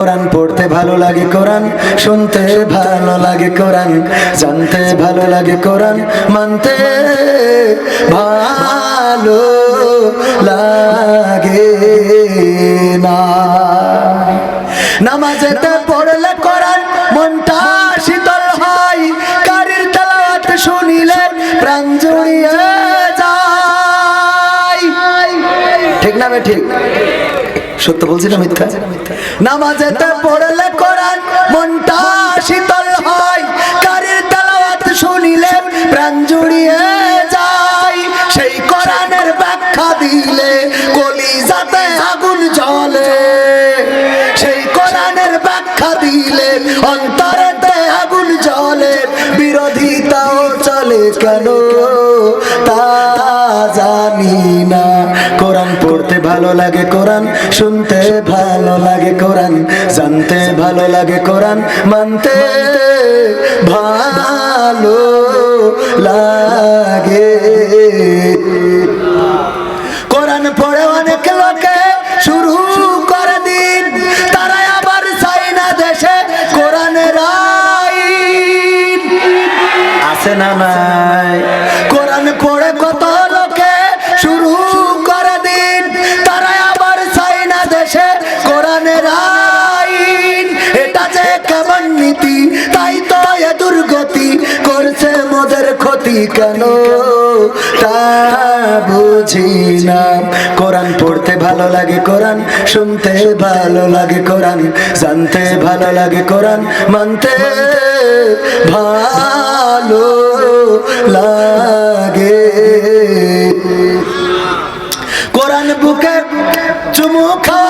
কোরআন পড়তে ভালো লাগে কোরআন, শুনতে ভালো লাগে কোরআন, জানতে ভালো লাগে কোরআন, মানতে ভালো লাগে না। নামাজেতে পড়লে কোরআন মনটা শীতল হয়, কারির তালাওয়াত শুনিলে প্রাণ জুড়িয়ে যায়। ঠিক না ঠিক? সত্য বলছি না মিথ্যা? নামাজেতে পড়লে কোরআন মনটা শীতল হয়, কারির তেলাওয়াত শুনিলে প্রাণ জুড়িয়ে যায়। সেই কোরআনের ব্যাখ্যা দিলে কলিজাতে আগুন জ্বলে। সেই কোরআনের ব্যাখ্যা দিলে অন্তরেতে আগুন জ্বলে। বিরোধিতাও চলে কেন? ভালো লাগে কোরআন, শুনতে ভালো লাগে কোরআন, জানতে ভালো লাগে কোরআন, মানতে ভালো লাগে। কোরআন পড়ে অনেক লোকে শুরু করে দিন তারা আবার চাই না দেশে আইন। আছে না নাই? করছে ক্ষতি কেন? তা বুঝি না। কোরআন পড়তে ভালো লাগে কোরআন, শুনতে ভালো লাগে কোরআন, জানতে ভালো লাগে কোরআন, মানতে ভালো লাগে। কোরআন বুকে চুমু খাওয়ার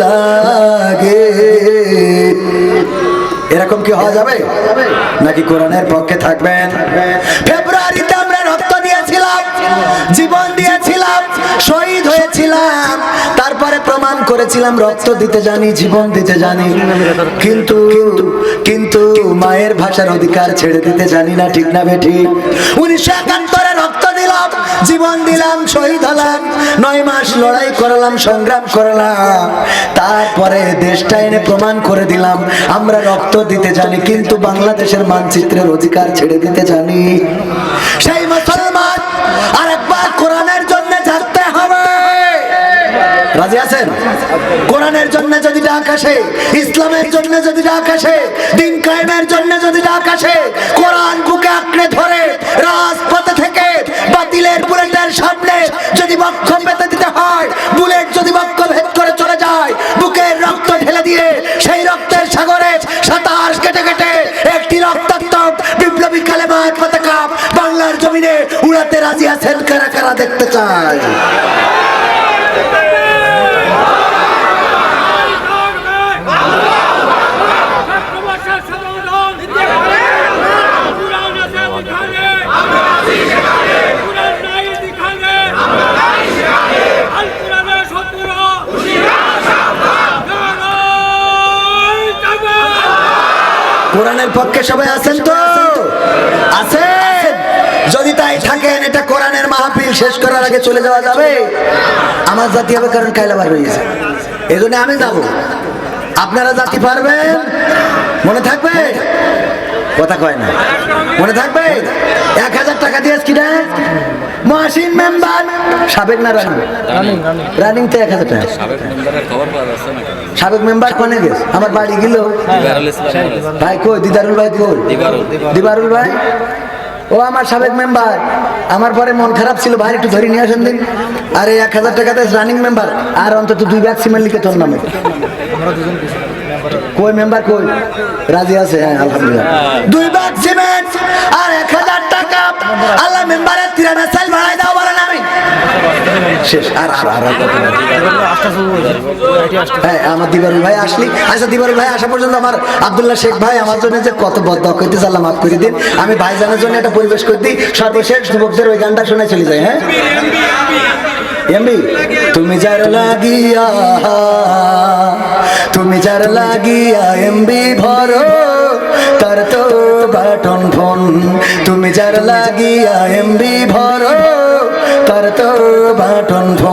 লাগে। এরকম কি হওয়া যাবে? নাকি কোরআনের পক্ষে থাকবেন? ফেব্রুয়ারিতে আমরা রক্ত দিয়েছিলাম, জীবন দিয়েছিলাম, শহীদ হয়েছিলাম, তারপরে প্রমাণ করেছিলাম, রক্ত দিতে জানি, জীবন দিতে জানি। কিন্তু কিন্তু মায়ের ভাষার অধিকার ছেড়ে দিতে জানি না, ঠিক না বেঠি উনিশশো একাত্তরে রক্ত দিলাম, জীবন দিলাম, শহীদ হলাম। নয় মাস লড়াই করলাম, সংগ্রাম করলাম। তারপরে দেশটা এনে প্রমাণ করে দিলাম, আমরা রক্ত দিতে জানি, কিন্তু বাংলাদেশের মানচিত্রের অধিকার ছেড়ে দিতে জানি। সেই মুসলমান, আরেকবার কোরআনের জন্য জানতে হবে। রাজি আছেন? কোরআনের জন্য যদি ডাক আসে, ইসলামের জন্য যদি ডাক আসে, দিন কায়েমের জন্য যদি ডাক আসে, কোরআন বুকে আঁকড়ে ধরে রাজপথে থেকে বাতিলের বুলেটের সামনে যদি বক্ষ পেতে দিতে হয়, বুলেট যদি বক্ষ ভেদ করে চলে যায়, বুকের রক্ত ঢেলে দিয়ে সেই রক্তের সাগরে সাঁতার কেটে কেটে একটি রক্তাক্ত বিপ্লবী কালেমার পতাকা বাংলার জমিনে উড়াতে রাজি আছেন কারা কারা দেখতে চায় ভালোবাসার সমাধান পুরাণ আছে দিখানে পুরাণ নাই দিখানে আল পুরাণে সত্তর কোরআনের পক্ষে সবাই আছেন তো? আছেন? যদি তাই থাকেন, এটা কোরআনের মাহফিল শেষ করার আগে চলে যাওয়া যাবে। আমার জাতি হবে কারণ কাইলাবার রয়েছে এই জন্য আমি যাব। আপনারা জাতি পারবেন? মনে থাকবে? কথা কয় না। মনে থাকবে? এক হাজার টাকা দিয়ে কিনা মহাসিন মেম্বার সাবেক না রানিং? রানিং তো এক হাজার টাকা। সাবেক মেম্বারের খবর পাওয়া যাচ্ছে না সাবেক মেম্বার কোনে গেছে? আমার বাড়ি গেল। ভাই কই? দিদারুল ভাই কই? দিবারুল। ভাই? ও আমার সাবেক মেম্বার। আমার পরে মন খারাপ ছিল। ভাই একটু ধরে নিয়ে আসেন দিন। আরে এক হাজার টাকাতে রানিং মেম্বার। আর অন্তত দুই ব্যাগ সিমেন্ট লিখে তোর নামে। কই মেম্বার কই? রাজি আছে? হ্যাঁ আলহামদুলিল্লাহ। দুই ব্যাগ সিমেন্ট আর এক হাজার টাকা। তিরানা সাল ভাড়াই দাও, বলেন আমি। শেষ, আর আর আর হ্যাঁ আমার দিবারুল ভাই আসলি। আচ্ছা দিবারুল ভাই আসা পর্যন্ত আমার আব্দুল্লাহ শেখ ভাই আমার জন্য যে কত বদ্ধ করতে চাল্লাম মাফ করে দিন। আমি ভাইজানের জন্য একটা পরিবেশ করে দিই। সর্বশেষ যুবকদের ওই গানটা শুনে চলে যাই হ্যাঁ? এমবি, তুমি যার লাগিয়া যার লাগিয়া এমবি ভর, তার তো বাটন ফোন। তুমি যার লাগিয়া এমবি ভর, তার তো বাটন ফোন।